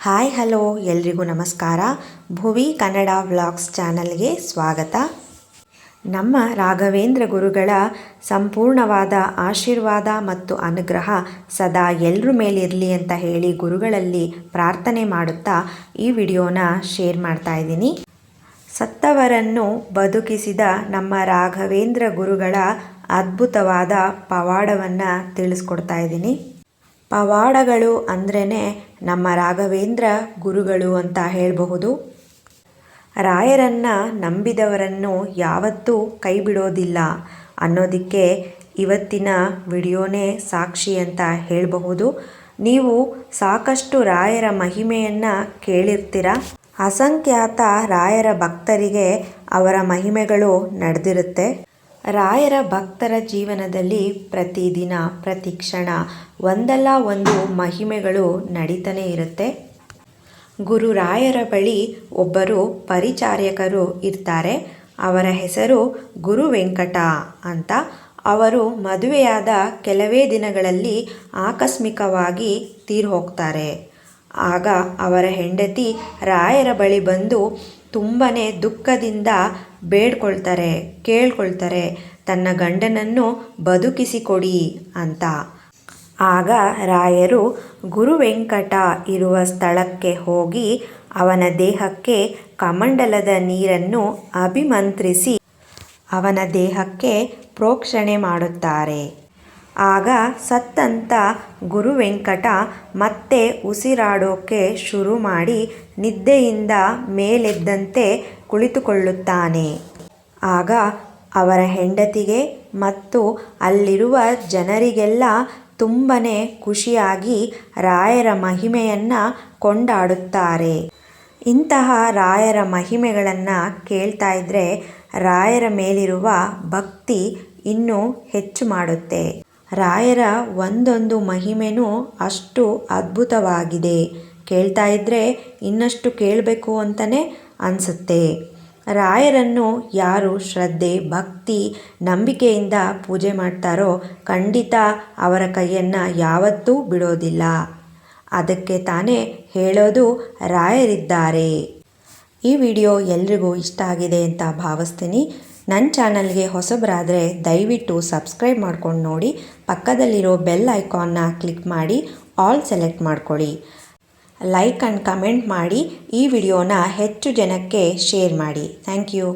Hi, hello, ಎಲ್ರಿಗೂ ನಮಸ್ಕಾರ. ಭುವಿ Kannada vlogs ಚಾನಲ್ಗೆ ಸ್ವಾಗತ. ನಮ್ಮ ರಾಘವೇಂದ್ರ ಗುರುಗಳ ಸಂಪೂರ್ಣವಾದ ಆಶೀರ್ವಾದ ಮತ್ತು ಅನುಗ್ರಹ ಸದಾ ಎಲ್ಲರ ಮೇಲಿರಲಿ ಅಂತ ಹೇಳಿ ಗುರುಗಳಲ್ಲಿ ಪ್ರಾರ್ಥನೆ ಮಾಡುತ್ತಾ ಈ ವಿಡಿಯೋನ ಶೇರ್ ಮಾಡ್ತಾ ಇದ್ದೀನಿ. ಸತ್ತವರನ್ನು ಬದುಕಿಸಿದ ನಮ್ಮ ರಾಘವೇಂದ್ರ ಗುರುಗಳ ಅದ್ಭುತವಾದ ಪವಾಡವನ್ನು ತಿಳಿಸ್ಕೊಡ್ತಾ ಇದ್ದೀನಿ. ಪವಾಡಗಳು ಅಂದ್ರೇ ನಮ್ಮ ರಾಘವೇಂದ್ರ ಗುರುಗಳು ಅಂತ ಹೇಳಬಹುದು. ರಾಯರನ್ನು ನಂಬಿದವರನ್ನು ಯಾವತ್ತೂ ಕೈ ಬಿಡೋದಿಲ್ಲ ಅನ್ನೋದಕ್ಕೆ ಇವತ್ತಿನ ವಿಡಿಯೋನೇ ಸಾಕ್ಷಿ ಅಂತ ಹೇಳಬಹುದು. ನೀವು ಸಾಕಷ್ಟು ರಾಯರ ಮಹಿಮೆಯನ್ನು ಕೇಳಿರ್ತೀರ? ಅಸಂಖ್ಯಾತ ರಾಯರ ಭಕ್ತರಿಗೆ ಅವರ ಮಹಿಮೆಗಳು ನಡೆದಿರುತ್ತೆ. ರಾಯರ ಭಕ್ತರ ಜೀವನದಲ್ಲಿ ಪ್ರತಿದಿನ ಪ್ರತಿ ಕ್ಷಣ ಒಂದಲ್ಲ ಒಂದು ಮಹಿಮೆಗಳು ನಡೀತಾನೆ ಇರುತ್ತೆ. ಗುರು ರಾಯರ ಬಳಿ ಒಬ್ಬರು ಪರಿಚಾರಕರು ಇರ್ತಾರೆ. ಅವರ ಹೆಸರು ಗುರು ವೆಂಕಟ ಅಂತ. ಅವರು ಮದುವೆಯಾದ ಕೆಲವೇ ದಿನಗಳಲ್ಲಿ ಆಕಸ್ಮಿಕವಾಗಿ ತೀರ್ ಹೋಗ್ತಾರೆ ಆಗ ಅವರ ಹೆಂಡತಿ ರಾಯರ ಬಳಿ ಬಂದು ತುಂಬನೇ ದುಃಖದಿಂದ ಬೇಡ್ಕೊಳ್ತಾರೆ, ಕೇಳ್ಕೊಳ್ತಾರೆ, ತನ್ನ ಗಂಡನನ್ನು ಬದುಕಿಸಿಕೊಡಿ ಅಂತ. ಆಗ ರಾಯರು ಗುರು ವೆಂಕಟ ಇರುವ ಸ್ಥಳಕ್ಕೆ ಹೋಗಿ ಅವನ ದೇಹಕ್ಕೆ ಕಮಂಡಲದ ನೀರನ್ನು ಅಭಿಮಂತ್ರಿಸಿ ಅವನ ದೇಹಕ್ಕೆ ಪ್ರೋಕ್ಷಣೆ ಮಾಡುತ್ತಾರೆ. ಆಗ ಸತ್ತಂತ ಗುರು ವೆಂಕಟ ಮತ್ತೆ ಉಸಿರಾಡೋಕೆ ಶುರು ಮಾಡಿ ನಿದ್ದೆಯಿಂದ ಮೇಲೆದ್ದಂತೆ ಕುಳಿತುಕೊಳ್ಳುತ್ತಾನೆ. ಆಗ ಅವರ ಹೆಂಡತಿಗೆ ಮತ್ತು ಅಲ್ಲಿರುವ ಜನರಿಗೆಲ್ಲ ತುಂಬನೇ ಖುಷಿಯಾಗಿ ರಾಯರ ಮಹಿಮೆಯನ್ನು ಕೊಂಡಾಡುತ್ತಾರೆ. ಇಂತಹ ರಾಯರ ಮಹಿಮೆಗಳನ್ನು ಕೇಳ್ತಾ ಇದ್ದರೆ ರಾಯರ ಮೇಲಿರುವ ಭಕ್ತಿ ಇನ್ನೂ ಹೆಚ್ಚು ಮಾಡುತ್ತೆ. ರಾಯರ ಒಂದೊಂದು ಮಹಿಮೆನೂ ಅಷ್ಟು ಅದ್ಭುತವಾಗಿದೆ. ಕೇಳ್ತಾ ಇದ್ದರೆ ಇನ್ನಷ್ಟು ಕೇಳಬೇಕು ಅಂತಲೇ ಅನಿಸುತ್ತೆ. ರಾಯರನ್ನು ಯಾರು ಶ್ರದ್ಧೆ, ಭಕ್ತಿ, ನಂಬಿಕೆಯಿಂದ ಪೂಜೆ ಮಾಡ್ತಾರೋ ಖಂಡಿತ ಅವರ ಕೈಯನ್ನು ಯಾವತ್ತೂ ಬಿಡೋದಿಲ್ಲ. ಅದಕ್ಕೆ ತಾನೇ ಹೇಳೋದು ರಾಯರಿದ್ದಾರೆ. ಈ ವಿಡಿಯೋ ಎಲ್ರಿಗೂ ಇಷ್ಟ ಆಗಿದೆ ಅಂತ ಭಾವಿಸ್ತೀನಿ. ನನ್ನ ಚಾನಲ್ಗೆ ಹೊಸಬರಾದರೆ ದಯವಿಟ್ಟು ಸಬ್ಸ್ಕ್ರೈಬ್ ಮಾಡ್ಕೊಂಡು ನೋಡಿ, ಪಕ್ಕದಲ್ಲಿರೋ ಬೆಲ್ ಐಕಾನ್ನ ಕ್ಲಿಕ್ ಮಾಡಿ, ಆಲ್ ಸೆಲೆಕ್ಟ್ ಮಾಡ್ಕೊಳ್ಳಿ ಲೈಕ್ ಆ್ಯಂಡ್ ಕಮೆಂಟ್ ಮಾಡಿ ಈ ವಿಡಿಯೋನ ಹೆಚ್ಚು ಜನಕ್ಕೆ ಶೇರ್ ಮಾಡಿ. Thank you.